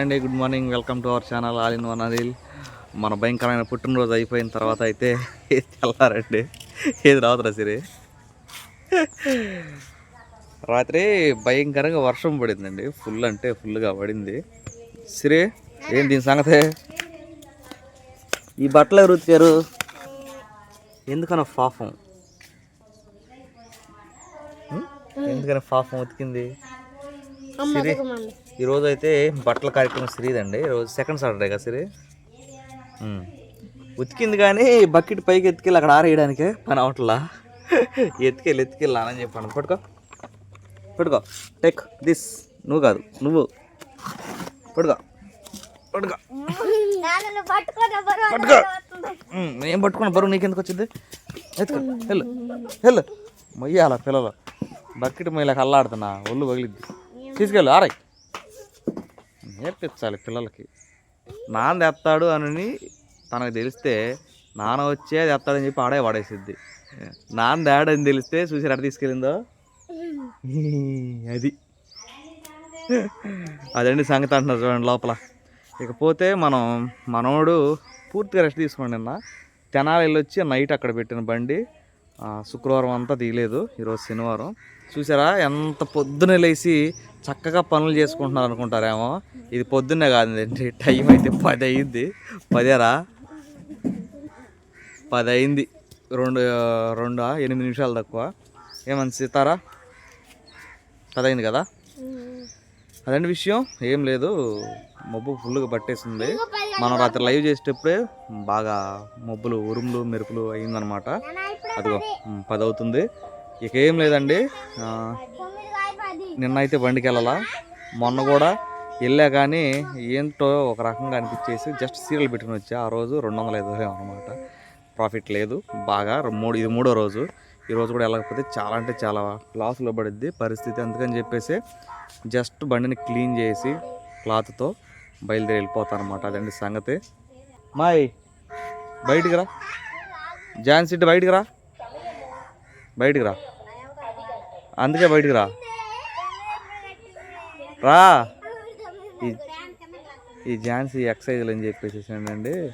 Hi అండి good morning. Welcome to our channel all in one Anil. మన భయంకరమైన పుట్టినరోజు అయిపోయిన తర్వాత అయితే తెల్లారండి. ఏది రావుతురా సిరి? రాత్రి భయంకరంగా వర్షం పడిందండి. ఫుల్ అంటే ఫుల్గా పడింది. సిరే ఏం దీని సంగతే? ఈ బట్టలు ఎవరు ఉతికారు? ఎందుకన్నా పాపం? ఎందుకన్నా పాపం ఉతికింది? సిరి. ఈరోజు అయితే బట్టల కార్యక్రమం సిరిదండి. ఈరోజు సెకండ్ సాటర్డే కదా సిరి. ఉతికింది కానీ బకెట్ పైకి ఎత్తుకెళ్ళి అక్కడ ఆరేయడానికే పని అవట్లా. ఎత్తుకెళ్ళి ఎత్తుకెళ్ళి అని చెప్పాను పట్టుకో. పట్టుకో. Take this. నువ్వు కాదు. నువ్వు. పట్టుకో. పట్టుకో. పట్టుకో. ఏం పట్టుకున్నా బరువు నీకెందుకు వచ్చింది? ఎత్తుకో. వెళ్ళు. వెళ్ళు. మొయ్యాల పిల్లలు? బకెట్ మొయ్యలకు అల్లాడుతున్నా. ఒళ్ళు పగిలిద్ది తీసుకెళ్ళు ఆరాయి. నేర్పించాలి పిల్లలకి. నాన్న తెస్తాడు అని తనకు తెలిస్తే నాన్న వచ్చే తెస్తాడని చెప్పి ఆడే పడేసిద్ది నాన్న తేడని తెలిస్తే చూసి ఎక్కడ తీసుకెళ్ళిందో? అది. అదండి సంగతి అంటున్నారు చూడండి లోపల. ఇకపోతే మనం మనోడు పూర్తిగా రెస్ట్ తీసుకోండి నిన్న తెనాలి వెళ్ళొచ్చి నైట్ అక్కడ పెట్టిన బండి శుక్రవారం అంతా తీయలేదు. ఈరోజు శనివారం. చూసారా? ఎంత పొద్దున లేచి చక్కగా పనులు చేసుకుంటున్నారు అనుకుంటారేమో. ఇది పొద్దున్నే కాదండి. టైం అయితే పది అయింది. పదేరా? పది అయింది. రెండు రెండు? ఎనిమిది నిమిషాలు తక్కువ. ఏమని సీతారా? పది అయింది కదా? అదండి విషయం. ఏం లేదు. మబ్బు ఫుల్గా పట్టేసింది. మనం రాత్రి లైవ్ చేసేటప్పుడే బాగా మబ్బులు ఉరుములు మెరుపులు అయిందనమాట అదిగో పది అవుతుంది ఇక ఏం లేదండి. నిన్నైతే నిన్న అయితే బండికి వెళ్ళాలా మొన్న కూడా వెళ్ళా కానీ ఏంటో ఒక రకంగా అనిపించేసి జస్ట్ సీరియల్ పెట్టుకుని వచ్చా. ఆ రోజు రెండు వందల ఐదు అనమాట ప్రాఫిట్ లేదు. బాగా మూడు ఇది మూడో రోజు. ఈరోజు కూడా వెళ్ళకపోతే చాలా అంటే చాలా లాస్లో పడిద్ది పరిస్థితి. అందుకని చెప్పేసి జస్ట్ బండిని క్లీన్ చేసి క్లాత్తో బయలుదేరి వెళ్ళిపోతాను అనమాట అదండి సంగతి. మాయ్ బయటికి రా. జాన్ బయటికి రా. బయటికి రా. అందుకే బయటికి రా. రా. ఈ ఈ ఝాన్సీ ఎక్సైజ్లు అని చెప్పేసి అండి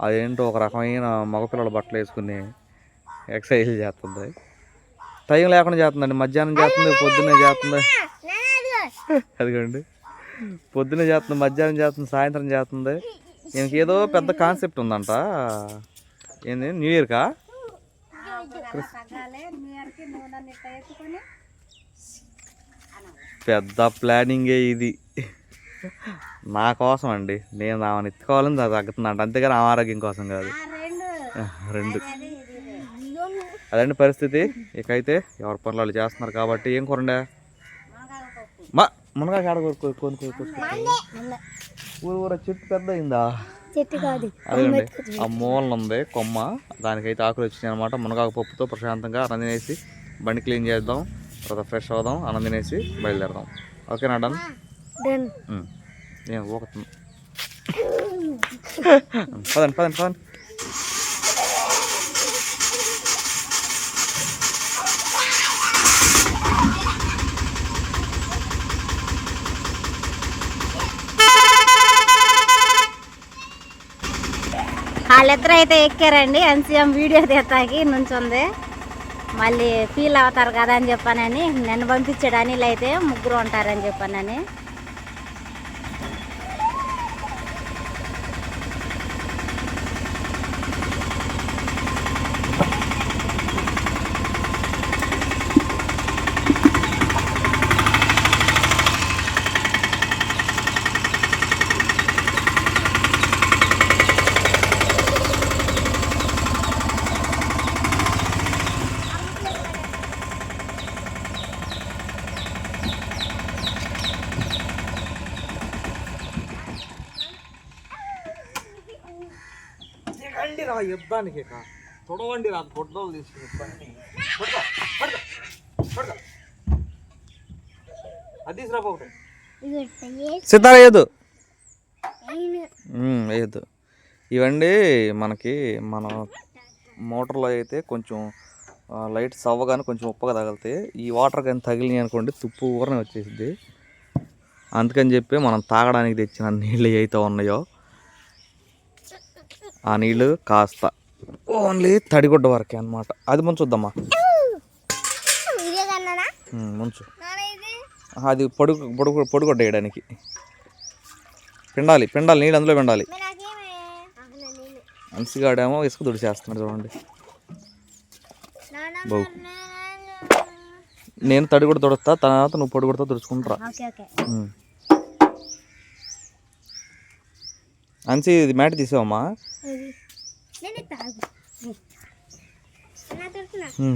అదేంటో ఒక రకమైన మగపిల్లల బట్టలు వేసుకుని ఎక్సైజ్ చేస్తుంది. టైం లేకుండా చేస్తుందండి. మధ్యాహ్నం చేస్తుంది పొద్దున్నే చేస్తుంది. అదిగోండి. పొద్దున్నే చేస్తుంది మధ్యాహ్నం చేస్తుంది సాయంత్రం చేస్తుంది. ఈయనకి ఏదో పెద్ద కాన్సెప్ట్ ఉందంట. ఏంది? న్యూ ఇయర్కా? పెద్ద ప్లానింగే ఇది. నా కోసం అండి నేను ఆమెను ఎత్తుకోవాలని తగ్గుతుందంట అంతేగాని ఆరోగ్యం కోసం కాదు. రెండు. అదండి పరిస్థితి. ఇకైతే ఎవరి పనులు వాళ్ళు చేస్తున్నారు కాబట్టి ఏం కూరండే? మా మునగా కాడ కొనుక్కో ఊరు ఊర చెట్టు పెద్ద అయిందా చెట్టు కాదు. ఆ మూలన ఉంది కొమ్మ. దానికైతే ఆకులు వచ్చినాయి అనమాట మునగాకు పప్పుతో ప్రశాంతంగా అన్నం తినేసి బండి క్లీన్ చేద్దాం. తర్వాత ఫ్రెష్ అవుదాం అన్నం తినేసి బయలుదేరదాం. ఓకేనా డన్. నేను ఊకుతున్నా పదండి పదండి పదండి. వాళ్ళిద్దరు అయితే ఎక్కారండి. NCM video తీస్తాకి నుంచుంది. మళ్ళీ ఫీల్ అవుతారు కదా అని చెప్పానని నన్ను పంపించడానికి అయితే ముగ్గురు ఉంటారని చెప్పానని. రా యుద్ధానికి తొడవండి రా గొడ్డలు తీసుకుని అది తీసుకురా ఒకటి సితార వేయద్దు వేయద్దు ఇవండి మనకి మన మోటార్లో అయితే కొంచెం లైట్ సవ్వగానే కొంచెం ఉప్పగా తగిలితే ఈ వాటర్ కానీ తగిలినాయి అనుకోండి తుప్పు ఊరనే వచ్చేసింది అందుకని చెప్పి మనం తాగడానికి తెచ్చిన నీళ్ళు ఏవైతే ఉన్నాయో ఆ నీళ్ళు కాస్త ఓన్లీ తడిగుడ్డ వరకే అనమాట అది ముంచుద్దామా ఇదే కన్నా ఉమ్, ముంచు అది పొడుగు పొడుగు పొడుగుడ్డ వేయడానికి పిండాలి పిండాలి నీళ్ళు అందులో పిండాలి. అన్సిగాడేమో ఇసుక తుడిచేస్తున్నాడు చూడండి. బావు నేను తడి కూడా తుడుస్తా తర్వాత నువ్వు పొడి కూడా తుడుచుకుంటారా అన్సి ఇది మ్యాట్ తీసావమ్మా.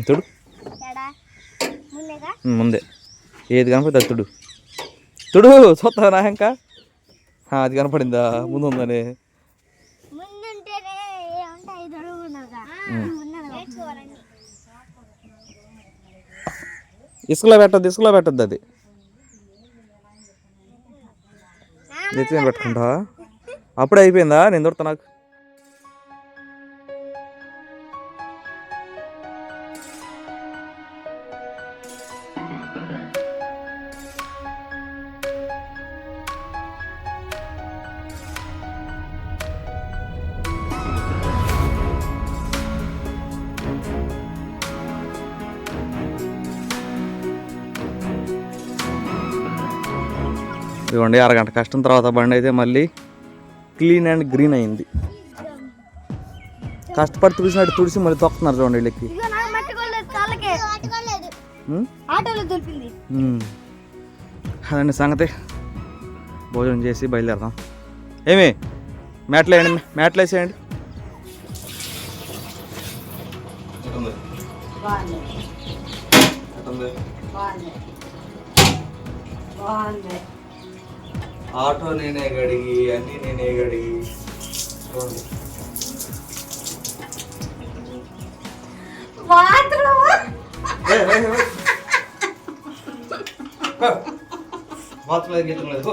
తుడు. ముందే. ఏది కనపడింది అది తుడు. తుడు చూస్తా నా ఇంకా అది కనపడిందా? ముందు ఉందని. ఇసుకలో పెట్టద్దు ఇసుకలో పెట్టద్దు అది. ఎత్తుకొని పెట్టుకుంటా అప్పుడే అయిపోయిందా నేను దొరుకుతా నాకు? ఇదిగోండి అరగంట కష్టం తర్వాత బండి అయితే మళ్ళీ క్లీన్ అండ్ గ్రీన్ అయింది. కష్టపడి తుడిసినట్టు తుడిసి మళ్ళీ తొక్కుతున్నారు చూడండి వీళ్ళకి. అదండి సంగతి. భోజనం చేసి బయలుదేరదాం. ఏమి? మ్యాట్లు వేయండి మ్యాట్లు వేసేయండి. బాగుంది ఆటో నేనే గడిగి అన్నీ నేనే గడిగి బాత్రూమ్? బాత్రూమ్ గీతం లేదు.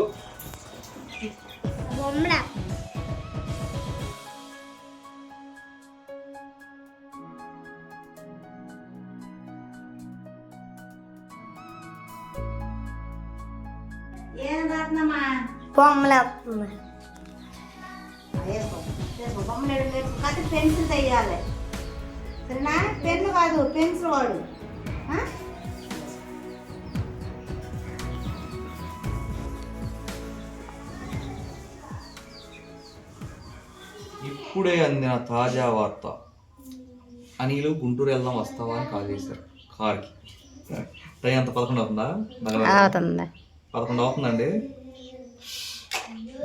ఏం రాత్నమ్మా బొమ్మల బొమ్మలు కత్తి పెన్సిల్ తెయ్యాలి. సరేనా? పెన్ను కాదు పెన్సిల్ వాడు? ఇప్పుడే అందిన తాజా వార్త. అనిలు గుంటూరు వెళ్దాం వస్తావా అని కాల్ చేశారు. కార్కి టైం అంత పదకొండు అవుతుంది. పదకొండు అవుతుందండి?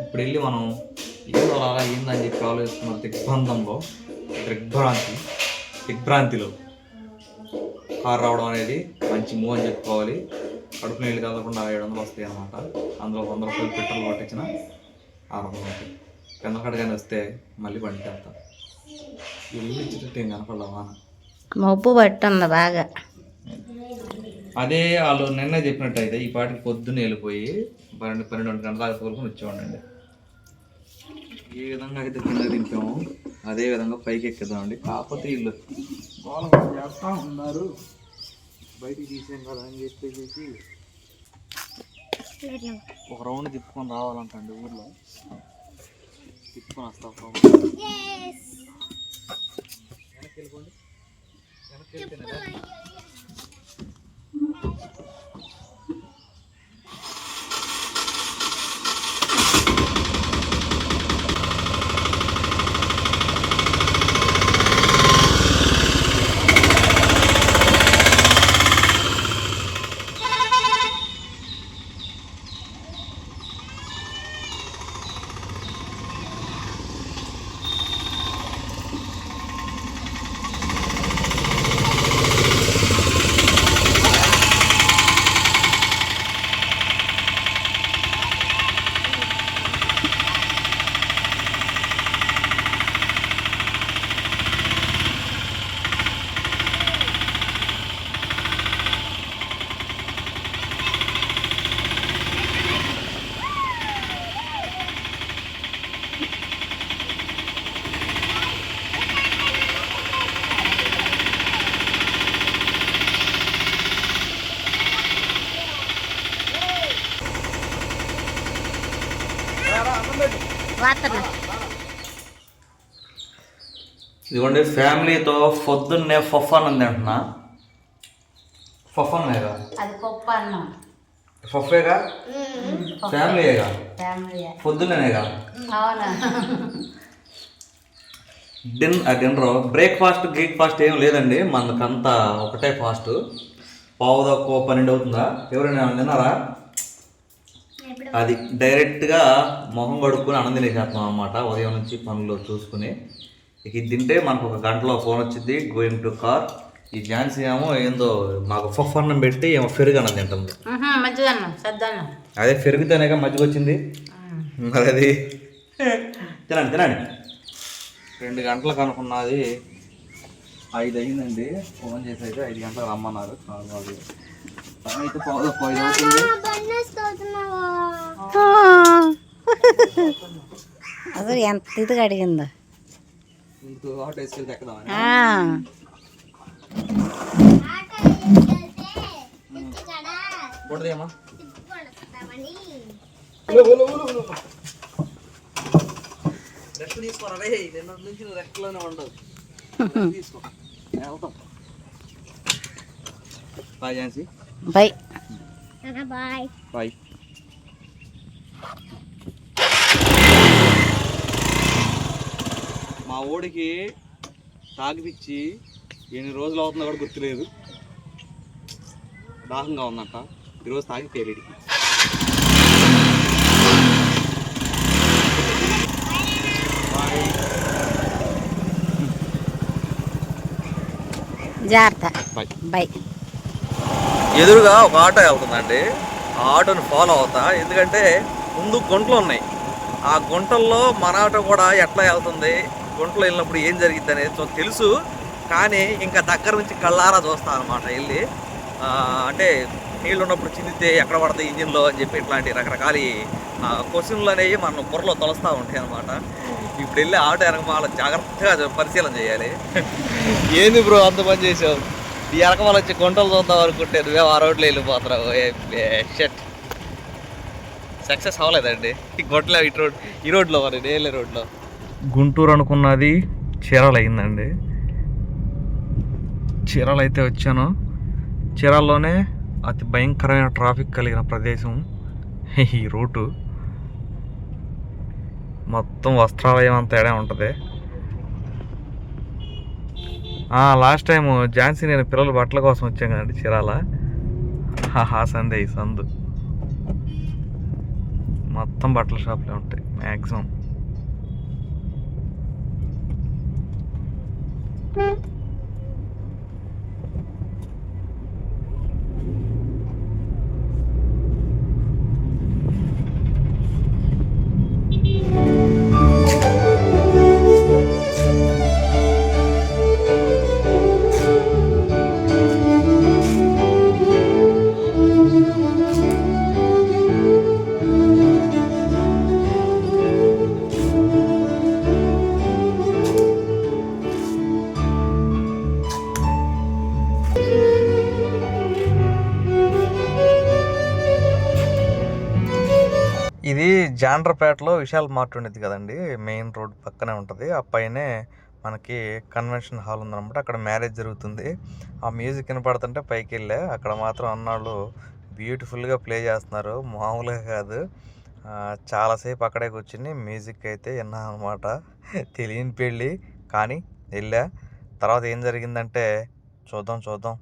ఇప్పుడు వెళ్ళి మనం ఏం అలా ఏందని చెప్పి ఆలోచిస్తున్న దిగ్బంధంలో దిగ్భ్రాంతి దిగ్భ్రాంతిలో. కారు రావడం అనేది మంచి మూవ్ అని చెప్పుకోవాలి. కడుపు నీళ్ళు కదలకుండా ఏడు వందలు వస్తాయి అనమాట అందులో వంద రూపాయలు పెట్రోల్ కొట్టించిన ఆరు వందలు ఉంటాయి. కింద కడగానే వస్తే మళ్ళీ బండి వెళ్తాం ఇల్లు ఇచ్చేటట్టు ఏం కనపడలా వాన. మబ్బు పట్టుంది బాగా. అదే వాళ్ళు నిన్న చెప్పినట్టయితే ఈ పాటికి పొద్దున్న వెళ్ళిపోయి పన్నెండు పన్నెండు గంటల దాకా తోలుకొని వచ్చేవాడండి ఏ విధంగా అయితే కింద దింపాము. అదే విధంగా పైకి ఎక్కిద్దామండి కాకపోతే వీళ్ళు చేస్తా ఉన్నారు. బయటికి తీసాం కదా అని చెప్పేసి ఒక రౌండ్ తిప్పుకొని రావాలంటండి ఊర్లో. తిప్పుకొని వస్తా ఒక రౌండ్. వెనక్కి వెళ్ళిపోండి. వెనక్కి వెళ్తేనే వాతన ఇదిగోండి ఫ్యామిలీతో పొద్దున్నే ఫఫన్ ఉంది అంటున్నా. ఫఫన్ లేగా అది పప్పు అన్నం ఫఫేగా ఫ్యామిలీగా ఫ్యామిలీ పొద్దున్నేగా డిన్ డిన్నర్. బ్రేక్ఫాస్ట్ గేక్ ఫాస్ట్ ఏం లేదండి. మనకంతా ఒకటే ఫాస్ట్. పావు తక్కువ పన్నెండు అవుతుందా? ఎవరైనా తిన్నారా? అది డైరెక్ట్గా మొహం కడుక్కుని అన్నం తినేసేస్తున్నాం అనమాట ఉదయం నుంచి పనులు చూసుకుని. ఇక ఇది తింటే మనకు ఒక గంటలో ఫోన్ వచ్చింది గోయింగ్ టు కార్ ఈ ఝాన్సీ ఏమో ఏందో మాకు ఫఫ్ అన్నం పెట్టి ఏమో పెరుగు అన్నం తింటుంది అదే పెరుగుతోనేగా మజ్జిగ వచ్చింది మరి అది తినండి తినండి. రెండు గంటలకు అనుకున్నది. ఐదు అయిందండి ఫోన్ చేసి అయితే ఐదు గంటలకు రమ్మన్నారు. అయితే పావు తక్కువ ఐదు అవుతుంది అసలు ఎంత ఇదిగా అడిగిందో ఇంకో ఆటో వేసుకెళ్తే ఎక్కదామని ఆ. కొడదేమా రెస్ట్ తీసుకోరా రే నిన్న నుంచి నువ్వు రెస్ట్లోనే ఉండవు తీసుకో వెళ్తాం bye Jhansi bye. Bye. Bye. మా ఊడికి తాగిపిచ్చి ఎన్ని రోజులు అవుతుందో కూడా గుర్తులేదు. దాహంగా ఉందంట. ఈరోజు తాగి తేలిడికి జాగ్రత్త. బాయ్. బై. ఎదురుగా ఒక ఆటో వెళ్తుందండి. ఆ ఆటోని ఫాలో అవుతా. ఎందుకంటే ముందు గుంటలు ఉన్నాయి. ఆ గుంటల్లో మన ఆటో కూడా ఎట్లా వెళ్తుంది గుంటలో వెళ్ళినప్పుడు ఏం జరిగింది అనేది తెలుసు. కానీ ఇంకా దగ్గర నుంచి కళ్ళారా చూస్తా అనమాట వెళ్ళి. అంటే నీళ్ళు ఉన్నప్పుడు చిందితే ఎక్కడ పడతాయి ఇంజిన్లో అని చెప్పి ఇట్లాంటి రకరకాల క్వశ్చన్లు అనేవి మనం బుర్రలో తొలస్తూ ఉంటాయి అనమాట ఇప్పుడు వెళ్ళి ఆటో వెనకమాల జాగ్రత్తగా పరిశీలన చేయాలి. ఏంది బ్రో అంత పని చేసావు? ఈ వెనకమాల వచ్చి గుంటలు చూద్దాం అనుకుంటే నువ్వే ఆ రోడ్లో వెళ్ళిపోతున్నావు షట్ సక్సెస్ అవ్వలేదండి. ఈ గుంటలో ఇటు రోడ్ ఈ రోడ్లో మరి నేలే రోడ్లో. గుంటూరు అనుకున్నది చీరాలు అయిందండి చీరాలు అయితే వచ్చాను. చీరాల్లోనే అతి భయంకరమైన ట్రాఫిక్ కలిగిన ప్రదేశం. ఈ రూటు మొత్తం వస్త్రాలయం అంతా ఎడే ఉంటుంది. లాస్ట్ టైం ఝాన్సీ నేను పిల్లల బట్టల కోసం వచ్చాం కదండి చీరాల. ఆ సందే ఈ సందు. మొత్తం బట్టల షాప్లే ఉంటాయి మ్యాక్సిమం జాండ్రపేటలో విశాల్ మార్ట్ ఉండేది కదండి మెయిన్ రోడ్ పక్కనే ఉంటుంది. ఆ పైనే మనకి కన్వెన్షన్ హాల్ ఉందన్నమాట. అక్కడ మ్యారేజ్ జరుగుతుంది. ఆ మ్యూజిక్ వినపడుతుంటే పైకి వెళ్ళా అక్కడ మాత్రం అన్నాళ్ళు బ్యూటిఫుల్గా ప్లే చేస్తున్నారు. మామూలుగా కాదు. చాలాసేపు అక్కడే కూర్చుని మ్యూజిక్ అయితే విన్నా అనమాట తెలియని పెళ్ళి. కానీ వెళ్ళా. తర్వాత ఏం జరిగిందంటే చూద్దాం చూద్దాం.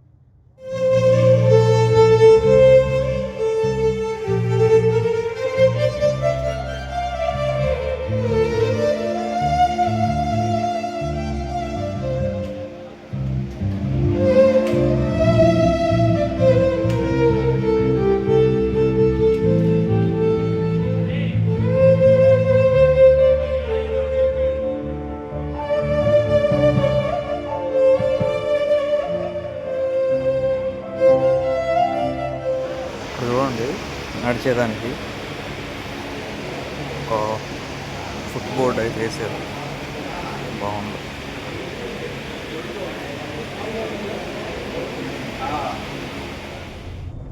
నడిచేదానికి ఒక ఫుట్ బోర్డ్ అయితే వేసారు. బాగుంది.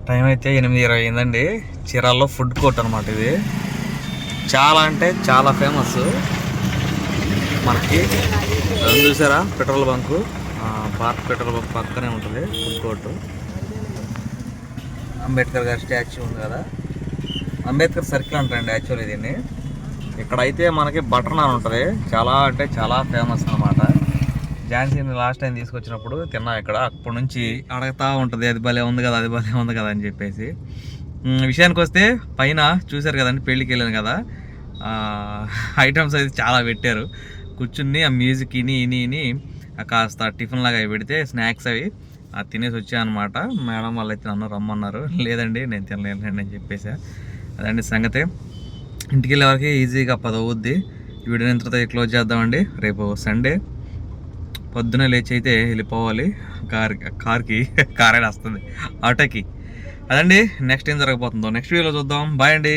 టైం అయితే ఎనిమిది ఇరవై అయిందండి. చీరాల్లో ఫుడ్ కోర్ట్ అనమాట ఇది. చాలా అంటే చాలా ఫేమస్. మనకి చూసారా? Petrol bunk. Park Bharat petrol bunk పక్కనే ఉంటుంది ఫుడ్ కోర్టు. అంబేద్కర్ గారి స్టాచ్యూ ఉంది కదా. అంబేద్కర్ సర్కిల్ అంటారండి యాక్చువల్లీ దీన్ని. ఇక్కడ అయితే మనకి బటర్ నాన్ ఉంటుంది. చాలా అంటే చాలా ఫేమస్ అనమాట ఝాన్సీని లాస్ట్ టైం తీసుకొచ్చినప్పుడు తిన్నా ఇక్కడ. అప్పటి నుంచి అడగతా ఉంటుంది అది భలే ఉంది కదా అది భలే ఉంది కదా అని చెప్పేసి. విషయానికి వస్తే పైన చూశారు కదండి పెళ్ళికి వెళ్ళాను కదా. ఐటమ్స్ అయితే చాలా పెట్టారు. కూర్చుని ఆ మ్యూజిక్ ఇని ఇని ఇని ఆ కాస్త టిఫిన్ లాగా అవి పెడితే స్నాక్స్ అవి అది తినేసి వచ్చాయన్నమాట మేడం వాళ్ళు అయితే నన్ను రమ్మన్నారు. లేదండి నేను తినలేను అని చెప్పేసా. అదండి సంగతి. ఇంటికి వెళ్ళే వరకు ఈజీగా పది అవుద్ది ఈ ఇంతతో క్లోజ్ చేద్దామండి. రేపు సండే. పొద్దున లేచి అయితే వెళ్ళిపోవాలి. కార్ కార్కి కార్ అయినా వస్తుంది ఆటోకి. అదండి. నెక్స్ట్ ఏం జరగబోతుందో. నెక్స్ట్ వీడియోలో చూద్దాం. బాయ్ అండి.